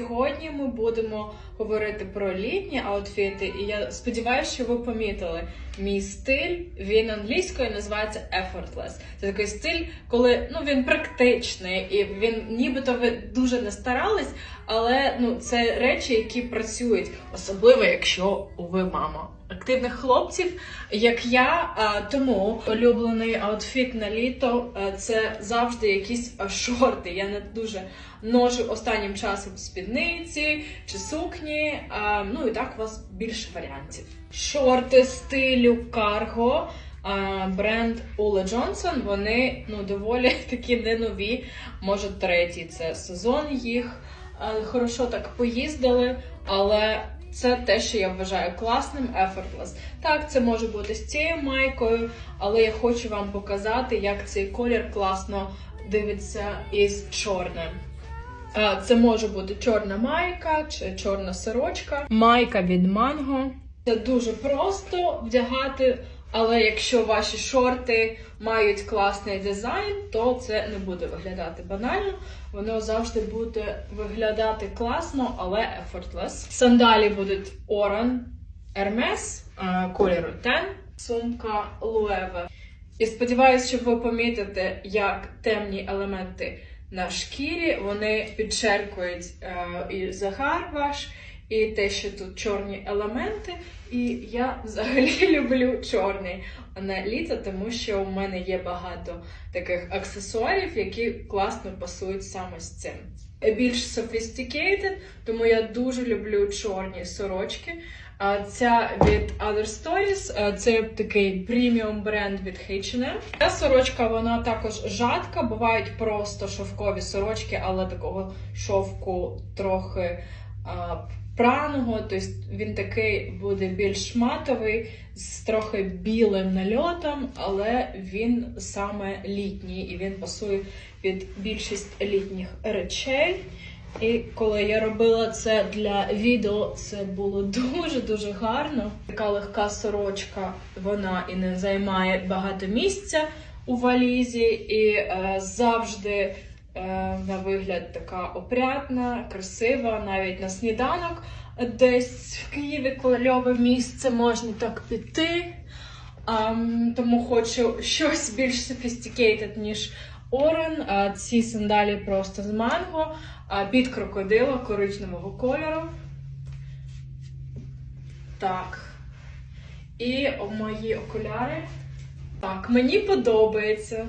сьогодні ми будемо говорити про літні аутфіти, і я сподіваюся, що ви помітили мій стиль. Він англійською називається effortless. Це такий стиль, коли ну він практичний і він нібито ви дуже не старались, але ну це речі, які працюють, особливо якщо ви мама. Активних хлопців, як я, тому улюблений аутфіт на літо це завжди якісь шорти. Я не дуже ношу останнім часом спідниці чи сукні. Ну і так у вас більше варіантів. Шорти стилю карго. Бренд Ула Джонсон, вони ну доволі такі не нові. Може, третій це сезон їх. Хорошо так поїздили, але це те, що я вважаю класним, effortless. Так, це може бути з цією майкою, але я хочу вам показати, як цей колір класно дивиться із чорним. Це може бути чорна майка чи чорна сорочка. Майка від манго. Це дуже просто вдягати, але якщо ваші шорти мають класний дизайн, то це не буде виглядати банально. Воно завжди буде виглядати класно, але effortless. Сандалі будуть Oran Hermes кольору Ten, сумка Loewe. І сподіваюся, що ви помітите, як темні елементи на шкірі вони підчеркують е, і загар ваш, і те, що тут чорні елементи. І я взагалі люблю чорний на літо, тому що у мене є багато таких аксесуарів, які класно пасують саме з цим. Більш sophisticated, тому я дуже люблю чорні сорочки. А ця від Other Stories, це такий преміум бренд від H&M. Ця сорочка вона також жадка. Бувають просто шовкові сорочки, але такого шовку трохи праного. Тобто він такий буде більш матовий, з трохи білим нальотом, але він саме літній і він пасує під більшість літніх речей. І коли я робила це для відео, це було дуже-дуже гарно. Така легка сорочка, вона і не займає багато місця у валізі, і е, завжди на вигляд така опрятна, красива, навіть на сніданок. Десь в Києві кльове місце можна так піти. Тому хочу щось більш sophisticated, ніж Орен. Ці сандалі просто з манго, а під крокодила коричневого кольору. Так. І мої окуляри. Так, мені подобається.